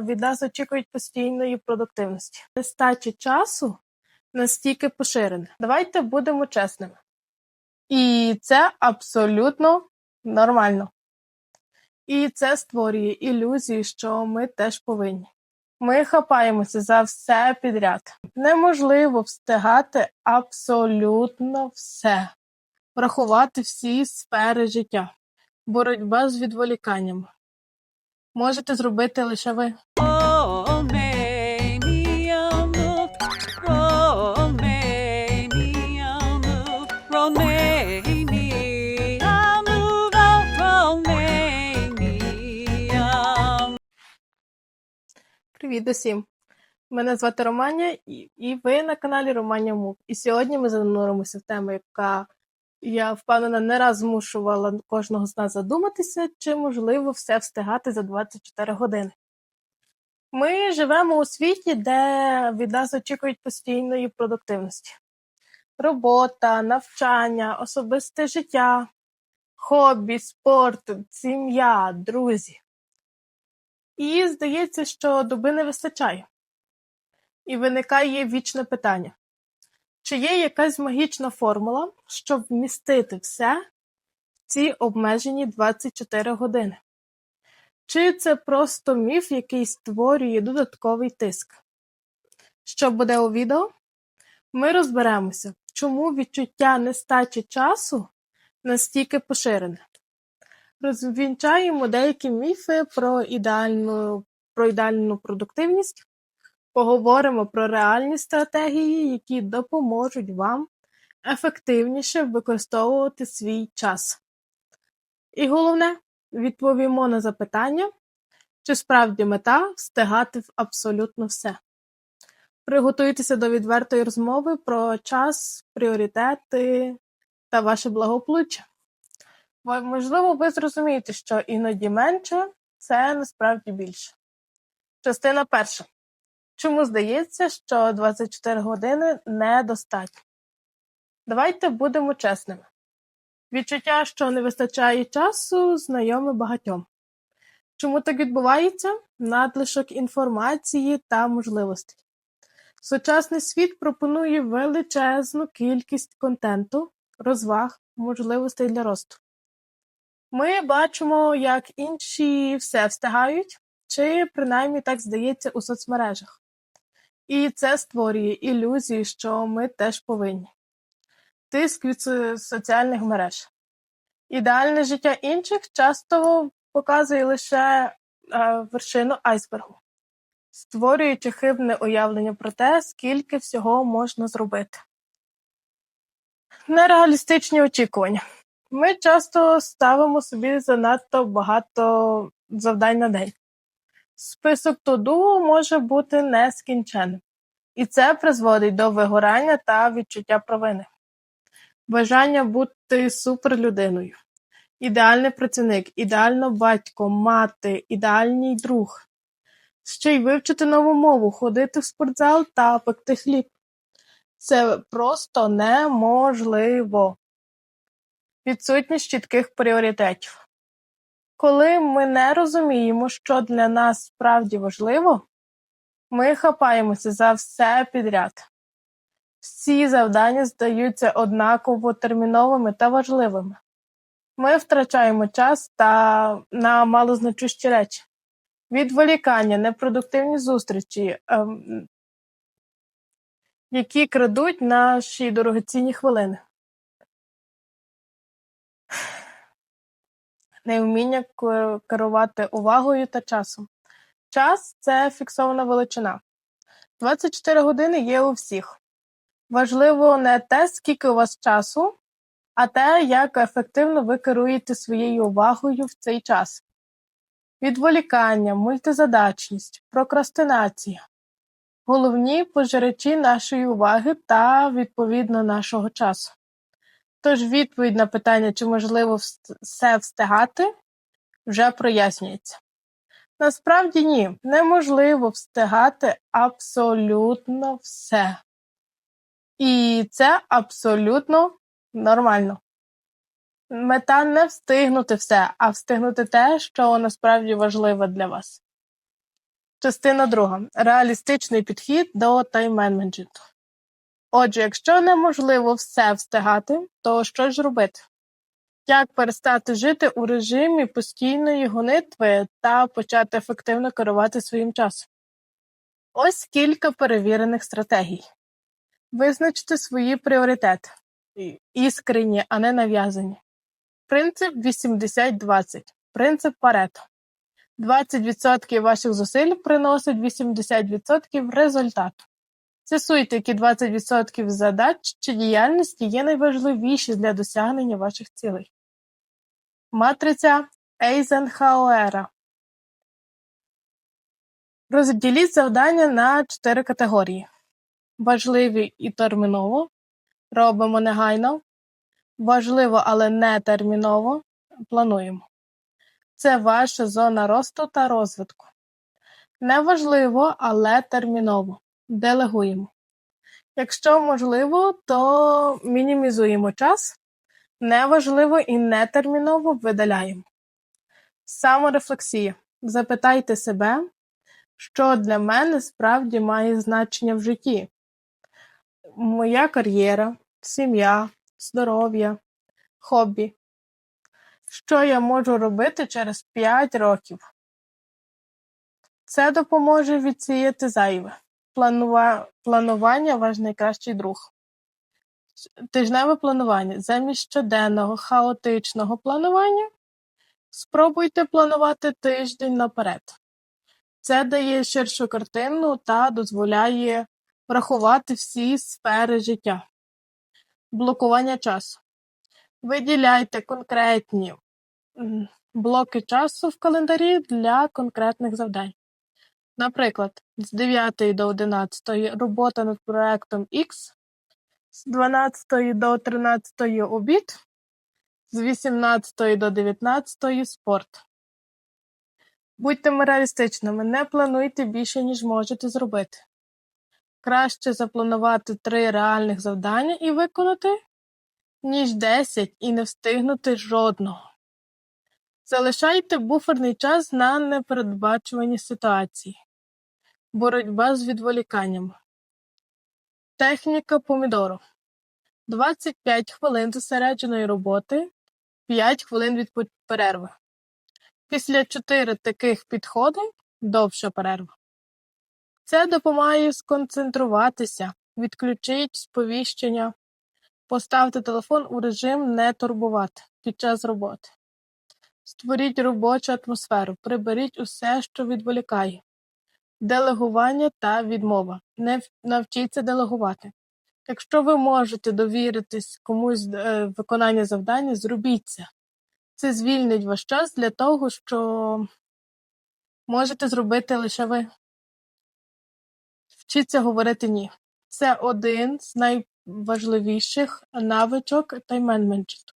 від нас очікують постійної продуктивності. Нестача часу настільки поширена. Давайте будемо чесними. І це абсолютно нормально. І це створює ілюзію, що ми теж повинні. Ми хапаємося за все підряд. Неможливо встигати абсолютно все, врахувати всі сфери життя, боротьба з відволіканнями. Можете зробити лише ви. Привіт усім! Мене звати Романя, і, і ви на каналі Романя Мув. І сьогодні ми зануримося в тему, яка я впевнена не раз змушувала кожного з нас задуматися, чи можливо все встигати за 24 години. Ми живемо у світі, де від нас очікують постійної продуктивності. Робота, навчання, особисте життя, хобі, спорт, сім'я, друзі. І здається, що доби не вистачає. І виникає вічне питання: чи є якась магічна формула, щоб вмістити все в ці обмежені 24 години? Чи це просто міф, який створює додатковий тиск? Що буде у відео? Ми розберемося, чому відчуття нестачі часу настільки поширене. Розвінчаємо деякі міфи про ідеальну, про ідеальну продуктивність, поговоримо про реальні стратегії, які допоможуть вам ефективніше використовувати свій час. І головне, відповімо на запитання, чи справді мета встигати в абсолютно все. Приготуйтеся до відвертої розмови про час, пріоритети та ваше благополуччя. Можливо, ви зрозумієте, що іноді менше це насправді більше. Частина перша. Чому здається, що 24 години недостатньо? Давайте будемо чесними. Відчуття, що не вистачає часу, знайоме багатьом. Чому так відбувається? Надлишок інформації та можливостей. Сучасний світ пропонує величезну кількість контенту, розваг, можливостей для росту. Ми бачимо, як інші все встигають, чи принаймні так здається у соцмережах. І це створює ілюзію, що ми теж повинні. Тиск від соціальних мереж. Ідеальне життя інших часто показує лише е, вершину айсбергу, створюючи хибне уявлення про те, скільки всього можна зробити. Нереалістичні очікування. Ми часто ставимо собі занадто багато завдань на день. Список туду може бути нескінченним, і це призводить до вигорання та відчуття провини. Бажання бути суперлюдиною, ідеальний працівник, ідеально батько, мати, ідеальний друг, ще й вивчити нову мову, ходити в спортзал та пекти хліб. Це просто неможливо. Відсутність чітких пріоритетів. Коли ми не розуміємо, що для нас справді важливо, ми хапаємося за все підряд. Всі завдання здаються однаково терміновими та важливими. Ми втрачаємо час та на малозначущі речі, відволікання, непродуктивні зустрічі, ем, які крадуть наші дорогоцінні хвилини. Невміння ке- керувати увагою та часом. Час це фіксована величина. 24 години є у всіх. Важливо не те, скільки у вас часу, а те, як ефективно ви керуєте своєю увагою в цей час. Відволікання, мультизадачність, прокрастинація головні пожирачі нашої уваги та, відповідно, нашого часу. Тож відповідь на питання, чи можливо все встигати, вже прояснюється. Насправді ні, неможливо встигати абсолютно все. І це абсолютно нормально. Мета не встигнути все, а встигнути те, що насправді важливе для вас. Частина друга. Реалістичний підхід до тайм-менеджменту. Отже, якщо неможливо все встигати, то що ж робити? Як перестати жити у режимі постійної гонитви та почати ефективно керувати своїм часом? Ось кілька перевірених стратегій. Визначте свої пріоритети. І- Іскренні, а не нав'язані. Принцип 80-20. Принцип Парето. 20% ваших зусиль приносить 80% результату. З'ясуйте, які 20% задач чи діяльності є найважливіші для досягнення ваших цілей. Матриця Ейзенхауера. Розділіть завдання на чотири категорії: важливі і терміново, робимо негайно, важливо, але не терміново, плануємо. Це ваша зона росту та розвитку. Неважливо, але терміново. Делегуємо. Якщо можливо, то мінімізуємо час. Неважливо і нетерміново видаляємо. Саморефлексія. Запитайте себе, що для мене справді має значення в житті. Моя кар'єра, сім'я, здоров'я, хобі. Що я можу робити через 5 років? Це допоможе відсіяти зайве. Планува... Планування ваш найкращий друг. Тижневе планування. Замість щоденного хаотичного планування спробуйте планувати тиждень наперед. Це дає ширшу картину та дозволяє врахувати всі сфери життя. Блокування часу. Виділяйте конкретні блоки часу в календарі для конкретних завдань. Наприклад, з 9 до 11 робота над проектом X, з 12 до 13 обід, з 18 до 19 спорт. Будьте реалістичними, не плануйте більше, ніж можете зробити. Краще запланувати три реальних завдання і виконати, ніж 10 і не встигнути жодного. Залишайте буферний час на непередбачувані ситуації. Боротьба з відволіканнями. Техніка помідору. 25 хвилин зосередженої роботи, 5 хвилин від перерви. Після 4 таких підходів довша перерва. Це допомагає сконцентруватися, відключіть сповіщення, поставте телефон у режим не турбувати під час роботи. Створіть робочу атмосферу, приберіть усе, що відволікає. Делегування та відмова. Не навчіться делегувати. Якщо ви можете довіритись комусь е, виконання завдання, зробіть це. Це звільнить ваш час для того, що можете зробити лише ви. Вчіться говорити ні. Це один з найважливіших навичок тайм-менеджменту.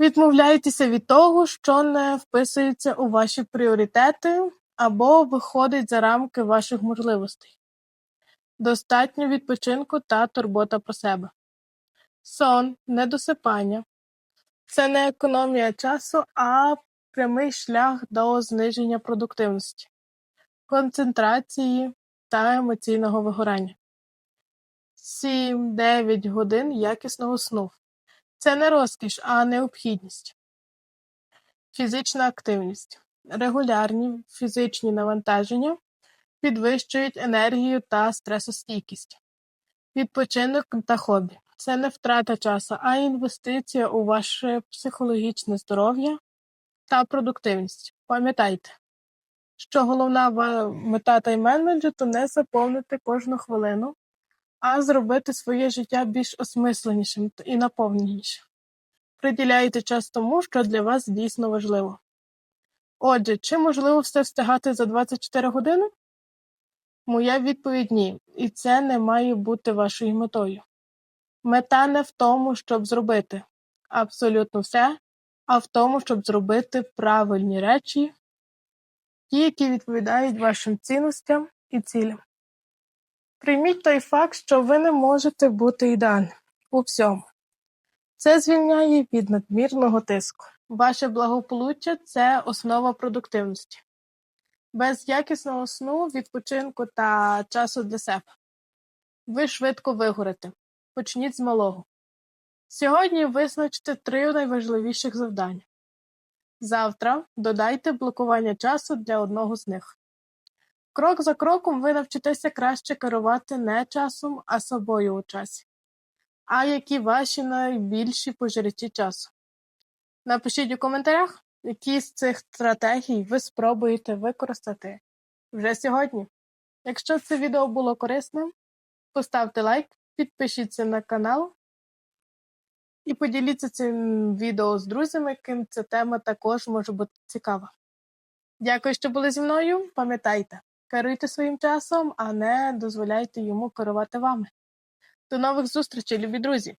Відмовляйтеся від того, що не вписується у ваші пріоритети або виходить за рамки ваших можливостей. Достатньо відпочинку та турбота про себе. Сон, недосипання це не економія часу, а прямий шлях до зниження продуктивності, концентрації та емоційного вигорання. 7-9 годин якісного сну. Це не розкіш, а необхідність. Фізична активність. Регулярні фізичні навантаження підвищують енергію та стресостійкість. Відпочинок та хобі. Це не втрата часу, а інвестиція у ваше психологічне здоров'я та продуктивність. Пам'ятайте, що головна мета тайм-менеджменту не заповнити кожну хвилину, а зробити своє життя більш осмисленішим і наповненішим. Приділяйте час тому, що для вас дійсно важливо. Отже, чи можливо все встигати за 24 години? Моя відповідь ні, і це не має бути вашою метою. Мета не в тому, щоб зробити абсолютно все, а в тому, щоб зробити правильні речі, ті, які відповідають вашим цінностям і цілям. Прийміть той факт, що ви не можете бути ідеальним у всьому. Це звільняє від надмірного тиску. Ваше благополуччя це основа продуктивності. без якісного сну, відпочинку та часу для себе. Ви швидко вигорите. Почніть з малого. Сьогодні визначте три найважливіших завдання. Завтра додайте блокування часу для одного з них. Крок за кроком ви навчитеся краще керувати не часом, а собою у часі. А які ваші найбільші пожирачі часу? Напишіть у коментарях, які з цих стратегій ви спробуєте використати вже сьогодні. Якщо це відео було корисним, поставте лайк, підпишіться на канал і поділіться цим відео з друзями, яким ця тема також може бути цікава. Дякую, що були зі мною. Пам'ятайте, керуйте своїм часом, а не дозволяйте йому керувати вами. До нових зустрічей, любі друзі!